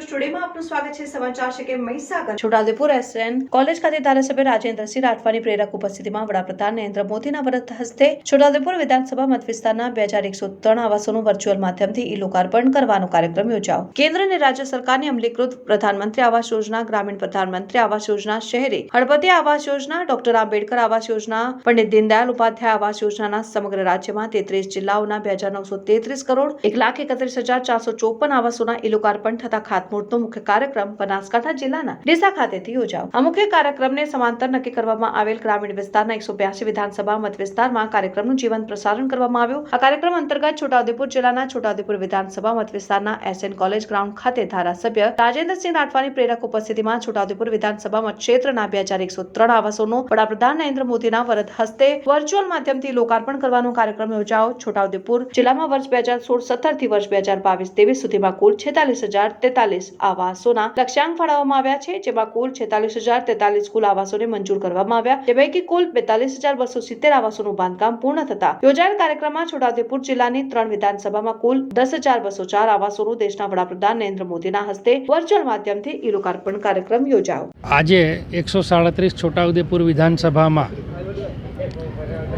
News ટુડેમાં આપનું સ્વાગત છે. સમાચાર છે કે મહીસાગર. છોટાઉદેપુર એસએન કોલેજ ખાતે ધારાસભ્ય રાજેન્દ્રસિંહ રાઠવાની પ્રેરક ઉપસ્થિતિમાં વડાપ્રધાન નરેન્દ્ર મોદીના વરદ હસ્તે છોટાઉદેપુર વિધાનસભા મત વિસ્તારના બે હજાર એકસો ત્રણ આવાસોનું વર્ચ્યુઅલ માધ્યમથી ઈ લોકાર્પણ કરવાનો કાર્યક્રમ યોજાયો. કેન્દ્ર અને રાજ્ય સરકારની અમલીકૃત પ્રધાનમંત્રી આવાસ યોજના, ગ્રામીણ પ્રધાનમંત્રી આવાસ યોજના, શહેરી હળપતિ આવાસ યોજના, ડોક્ટર આંબેડકર આવાસ યોજના, પંડિત દીનદયાલ ઉપાધ્યાય આવાસ યોજનાના સમગ્ર રાજ્યમાં તેત્રીસ જિલ્લાઓના બે હજાર નવસો તેત્રીસ કરોડ એક લાખ એકત્રીસ હજાર ચારસો ચોપન આવાસોના ઈ લોકાર્પણ થતા ખાતમુહૂર્તનો મુખ્ય કાર્યક્રમ બનાસકાંઠા જિલ્લાના ડીસા ખાતેથી યોજાયો. આ મુખ્ય કાર્યક્રમને સમાંતર નક્કી કરવામાં આવેલ ગ્રામીણ વિસ્તારના એકસો બ્યાસી વિધાનસભા મત વિસ્તારમાં કાર્યક્રમનું જીવંત પ્રસારણ કરવામાં આવ્યું. આ કાર્યક્રમ અંતર્ગત છોટાઉદેપુર જિલ્લાના છોટાઉદેપુર વિધાનસભા મત વિસ્તારના એસએન કોલેજ ગ્રાઉન્ડ ખાતે ધારાસભ્ય રાજેન્દ્રસિંહ રાઠવાની પ્રેરક ઉપસ્થિતિમાં છોટાઉદેપુર વિધાનસભા મત ક્ષેત્રના બે હજાર એકસો ત્રણ આવાસોનું વડાપ્રધાન નરેન્દ્ર મોદીના વરદ હસ્તે વર્ચ્યુઅલ માધ્યમથી લોકાર્પણ કરવાનો કાર્યક્રમ યોજાયો. છોટાઉદેપુર જિલ્લામાં વર્ષ બે હજાર સોળ સત્તરથી વર્ષ બે હજાર બાવીસ તેવીસ સુધીમાં કુલ છેતાલીસ હજાર તેતાલીસ આવાસોના લક્ષ્યાંક ફાળવવામાં આવ્યા છે, જેમાં કુલ છેતાલીસ હજાર તેતાલીસ કુલ આવાસોને મંજૂર કરવામાં આવ્યા. જે પૈકી કુલ બેતાલીસ હજાર બસો સિત્તેર આવાસોનું બાંધકામ પૂર્ણ થતા યોજાયેલ કાર્યક્રમમાં છોટાઉદેપુર જિલ્લાની ત્રણ વિધાનસભામાં કુલ દસ હજાર બસો ચાર આવાસોનું દેશના વડાપ્રધાન નરેન્દ્ર મોદીના હસ્તે વર્ચ્યુઅલ માધ્યમથી ઈ લોકાર્પણ કાર્યક્રમ યોજાયો. આજે એકસો સાડત્રીસ છોટાઉદેપુર વિધાનસભામાં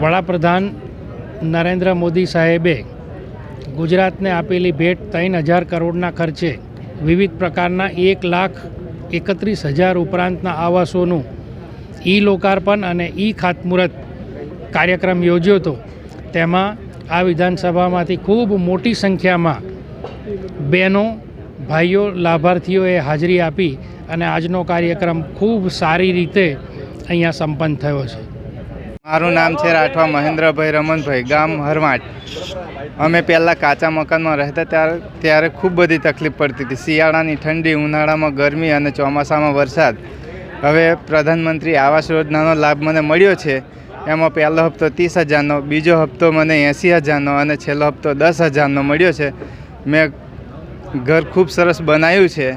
વડાપ્રધાન નરેન્દ્ર મોદી સાહેબે ગુજરાતને આપેલી ભેટ ત્રણ હજાર કરોડના ખર્ચે વિવિધ પ્રકારના એક લાખ એકત્રીસ હજાર ઉપરાંતના આવાસોનું ઈ લોકાર્પણ અને ઈ ખાતમુહૂર્ત કાર્યક્રમ યોજ્યો હતો. તેમાં આ વિધાનસભામાંથી ખૂબ મોટી સંખ્યામાં બહેનો, ભાઈઓ, લાભાર્થીઓએ હાજરી આપી અને આજનો કાર્યક્રમ ખૂબ સારી રીતે અહીંયા સંપન્ન થયો છે. મારું નામ છે રાઠવા મહેન્દ્રભાઈ રમનભાઈ ગામ હરવાટ. અમે પહેલાં કાચા મકાનમાં રહેતા ત્યારે ત્યારે ખૂબ બધી તકલીફ પડતી હતી. શિયાળાની ઠંડી, ઉનાળામાં ગરમી અને ચોમાસામાં વરસાદ. હવે પ્રધાનમંત્રી આવાસ યોજનાનો લાભ મને મળ્યો છે. એમાં પહેલો હપ્તો ત્રીસ હજારનો, બીજો હપ્તો મને એંસી હજારનો અને છેલ્લો હપ્તો દસ હજારનો મળ્યો છે. મેં ઘર ખૂબ સરસ બનાવ્યું છે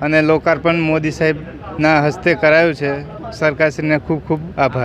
અને લોકાર્પણ મોદી સાહેબના હસ્તે કરાયું છે. સરકારશ્રીને ખૂબ ખૂબ આભાર.